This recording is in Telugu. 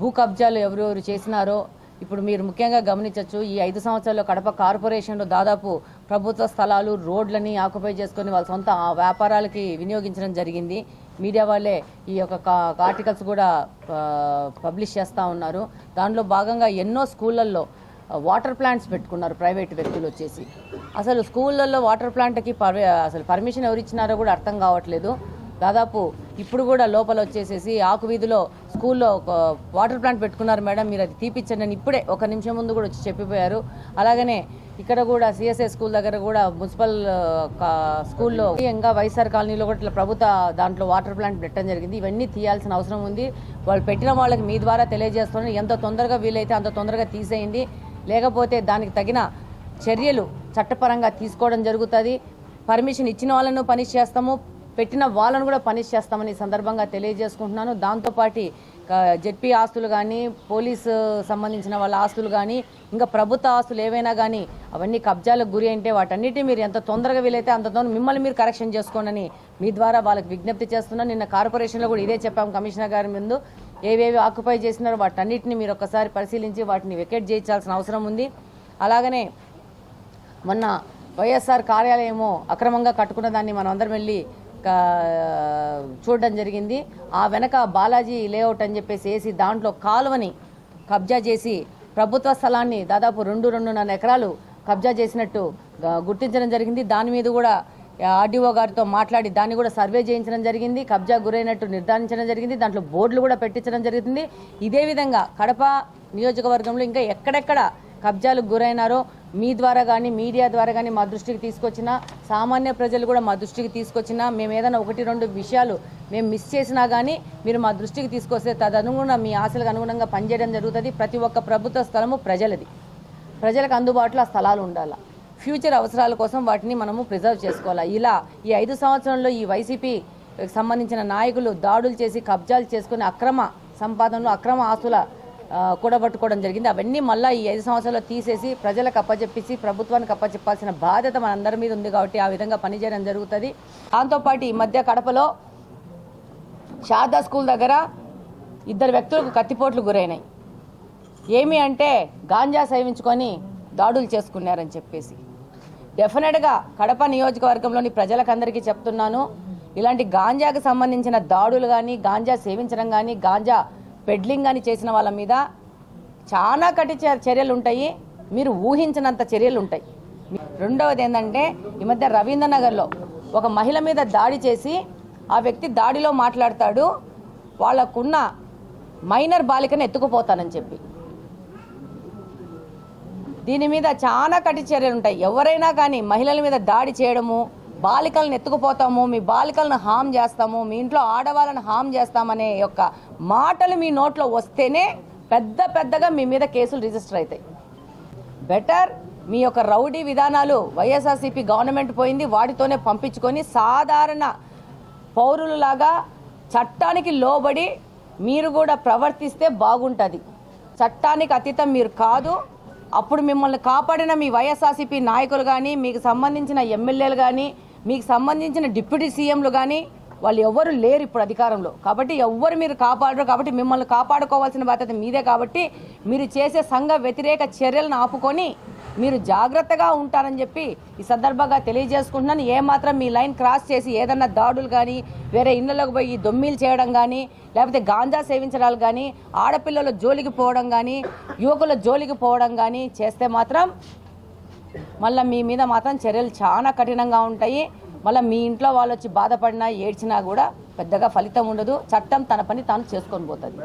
భూ కబ్జాలు ఎవరెవరు చేసినారో ఇప్పుడు మీరు ముఖ్యంగా గమనించవచ్చు ఈ ఐదు సంవత్సరాల్లో కడప కార్పొరేషన్లో దాదాపు ప్రభుత్వ స్థలాలు రోడ్లని ఆక్యుపై చేసుకొని వాళ్ళ సొంత ఆ వ్యాపారాలకి వినియోగించడం జరిగింది. మీడియా వాళ్ళే ఈ యొక్క కా- ఆర్టికల్స్ కూడా పబ్లిష్ చేస్తూ ఉన్నారు. దానిలో భాగంగా ఎన్నో స్కూళ్ళల్లో వాటర్ ప్లాంట్స్ పెట్టుకున్నారు ప్రైవేట్ వ్యక్తులు వచ్చేసి. అసలు స్కూళ్ళల్లో వాటర్ ప్లాంట్కి పర్ అసలు పర్మిషన్ ఎవరు ఇచ్చినారో కూడా అర్థం కావట్లేదు. దాదాపు ఇప్పుడు కూడా లోపల వచ్చేసేసి ఆకు వీధిలో స్కూల్లో ఒక వాటర్ ప్లాంట్ పెట్టుకున్నారు మేడం మీరు అది తీపిచ్చండి అని ఇప్పుడే ఒక నిమిషం ముందు కూడా వచ్చి చెప్పిపోయారు. అలాగనే ఇక్కడ కూడా సిఎస్ఏ స్కూల్ దగ్గర కూడా మున్సిపల్ స్కూల్లో ఇంకా వైఎస్ఆర్ కాలనీలో కూడా ఇట్లా ప్రభుత్వ దాంట్లో వాటర్ ప్లాంట్ పెట్టడం జరిగింది. ఇవన్నీ తీయాల్సిన అవసరం ఉంది. వాళ్ళు పెట్టిన వాళ్ళకి మీ ద్వారా తెలియజేస్తున్నారు ఎంత తొందరగా వీలైతే అంత తొందరగా తీసేయండి. లేకపోతే దానికి తగిన చర్యలు చట్టపరంగా తీసుకోవడం జరుగుతుంది. పర్మిషన్ ఇచ్చిన వాళ్ళను పని చేస్తాము. పెట్టిన వాళ్ళను కూడా పనిష్ చేస్తామని సందర్భంగా తెలియజేసుకుంటున్నాను. దాంతోపాటు జెడ్పీ ఆస్తులు కానీ పోలీసు సంబంధించిన వాళ్ళ ఆస్తులు కానీ ఇంకా ప్రభుత్వ ఆస్తులు ఏవైనా కానీ అవన్నీ కబ్జాలకు గురి అంటే వాటన్నిటి మీరు ఎంత తొందరగా వీలైతే అంత తొందర మిమ్మల్ని మీరు కరెక్షన్ చేసుకోండి మీ ద్వారా వాళ్ళకి విజ్ఞప్తి చేస్తున్నాను నిన్న కార్పొరేషన్లో కూడా ఇదే చెప్పాము కమిషనర్ గారి ముందు. ఏవేవి ఆక్యుపై చేసినారో వాటన్నిటిని మీరు ఒక్కసారి పరిశీలించి వాటిని వెకెట్ చేయించాల్సిన అవసరం ఉంది. అలాగనే మొన్న వైఎస్ఆర్ కార్యాలయము అక్రమంగా కట్టుకున్న దాన్ని మనం అందరం వెళ్ళి చూడడం జరిగింది. ఆ వెనక బాలాజీ లేఅవుట్ అని చెప్పేసి వేసి దాంట్లో కాలువని కబ్జా చేసి ప్రభుత్వ స్థలాన్ని దాదాపు రెండు రెండున్నర ఎకరాలు కబ్జా చేసినట్టు గుర్తించడం జరిగింది. దాని మీద కూడా ఆర్డీఓ గారితో మాట్లాడి దాన్ని కూడా సర్వే చేయించడం జరిగింది. కబ్జా గురైనట్టు నిర్ధారించడం జరిగింది. దాంట్లో బోర్డులు కూడా పెట్టించడం జరిగింది. ఇదే విధంగా కడప నియోజకవర్గంలో ఇంకా ఎక్కడెక్కడ కబ్జాలకు గురైనారో మీ ద్వారా కానీ మీడియా ద్వారా కానీ మా దృష్టికి తీసుకొచ్చిన సామాన్య ప్రజలు కూడా మా దృష్టికి తీసుకొచ్చిన మేము ఏదైనా ఒకటి రెండు విషయాలు మేము మిస్ చేసినా కానీ మీరు మా దృష్టికి తీసుకొస్తే తదనుగుణ మీ ఆశలకు అనుగుణంగా పనిచేయడం జరుగుతుంది ప్రతి ఒక్క ప్రభుత్వ స్థలము ప్రజలది. ప్రజలకు అందుబాటులో ఆ స్థలాలు ఉండాలి. ఫ్యూచర్ అవసరాల కోసం వాటిని మనము ప్రిజర్వ్ చేసుకోవాలి. ఇలా ఈ ఐదు సంవత్సరంలో ఈ వైసీపీ సంబంధించిన నాయకులు దాడులు చేసి కబ్జాలు చేసుకుని అక్రమ సంపాదనలు అక్రమ ఆస్తుల కూడబట్టుకోవడం జరిగింది. అవన్నీ మళ్ళీ ఈ ఐదు సంవత్సరాల్లో తీసేసి ప్రజలకు అప్పచెప్పేసి ప్రభుత్వానికి అప్పచెప్పాల్సిన బాధ్యత మనందరి మీద ఉంది కాబట్టి ఆ విధంగా పనిచేయడం జరుగుతుంది. దాంతోపాటు ఈ మధ్య కడపలో శారదా స్కూల్ దగ్గర ఇద్దరు వ్యక్తులకు కత్తిపోట్లు గురైనాయి. ఏమి అంటే గాంజా సేవించుకొని దాడులు చేసుకున్నారని చెప్పేసి. డెఫినెట్గా కడప నియోజకవర్గంలోని ప్రజలకందరికీ చెప్తున్నాను ఇలాంటి గాంజాకు సంబంధించిన దాడులు కానీ గాంజా సేవించడం కానీ గాంజా పెడ్లింగ్ అని చేసిన వాళ్ళ మీద చాలా కటి చర్యలు ఉంటాయి మీరు ఊహించినంత చర్యలు ఉంటాయి రెండవది ఏంటంటే ఈ మధ్య రవీంద్రనగర్లో ఒక మహిళ మీద దాడి చేసి ఆ వ్యక్తి దాడిలో మాట్లాడతాడు. వాళ్ళకున్న మైనర్ బాలికను ఎత్తుకుపోతానని చెప్పి. దీని మీద చాలా కఠి చర్యలు ఉంటాయి ఎవరైనా కానీ మహిళల మీద దాడి చేయడము బాలికలను ఎత్తుకుపోతాము మీ బాలికలను హామ్ చేస్తాము మీ ఇంట్లో ఆడవాళ్ళను హామ్ చేస్తామనే యొక్క మాటలు మీ నోట్లో వస్తేనే పెద్ద పెద్దగా మీ మీద కేసులు రిజిస్టర్ అవుతాయి. బెటర్ మీ యొక్క రౌడీ విధానాలు వైఎస్ఆర్సీపీ గవర్నమెంట్ పోయింది వాటితోనే పంపించుకొని సాధారణ పౌరులలాగా చట్టానికి లోబడి మీరు కూడా ప్రవర్తిస్తే బాగుంటుంది. చట్టానికి అతీతం మీరు కాదు. అప్పుడు మిమ్మల్ని కాపాడిన మీ వైఎస్ఆర్సీపీ నాయకులు కానీ మీకు సంబంధించిన ఎమ్మెల్యేలు కానీ మీకు సంబంధించిన డిప్యూటీ సీఎంలు కానీ వాళ్ళు ఎవ్వరు లేరు ఇప్పుడు అధికారంలో. కాబట్టి ఎవ్వరు మీరు కాపాడరు కాబట్టి మిమ్మల్ని కాపాడుకోవాల్సిన బాధ్యత మీదే కాబట్టి మీరు చేసే సంఘ వ్యతిరేక చర్యలను ఆపుకొని మీరు జాగ్రత్తగా ఉంటారని చెప్పి ఈ సందర్భంగా తెలియజేసుకుంటున్నాను. ఏమాత్రం మీ లైన్ క్రాస్ చేసి ఏదన్నా దాడులు కానీ వేరే ఇళ్ళలోకి పోయి దొమ్మీలు చేయడం కానీ లేకపోతే గాంజా సేవించడాలు కానీ ఆడపిల్లల జోలికి పోవడం కానీ యువకుల జోలికి పోవడం కానీ చేస్తే మాత్రం మళ్ళీ మీ మీద మాత్రం చర్యలు చాలా కఠినంగా ఉంటాయి. మళ్ళీ మీ ఇంట్లో వాళ్ళు వచ్చి బాధపడినా ఏడ్చినా కూడా పెద్దగా ఫలితం ఉండదు. చట్టం తన పని తాను చేసుకొని పోతుంది.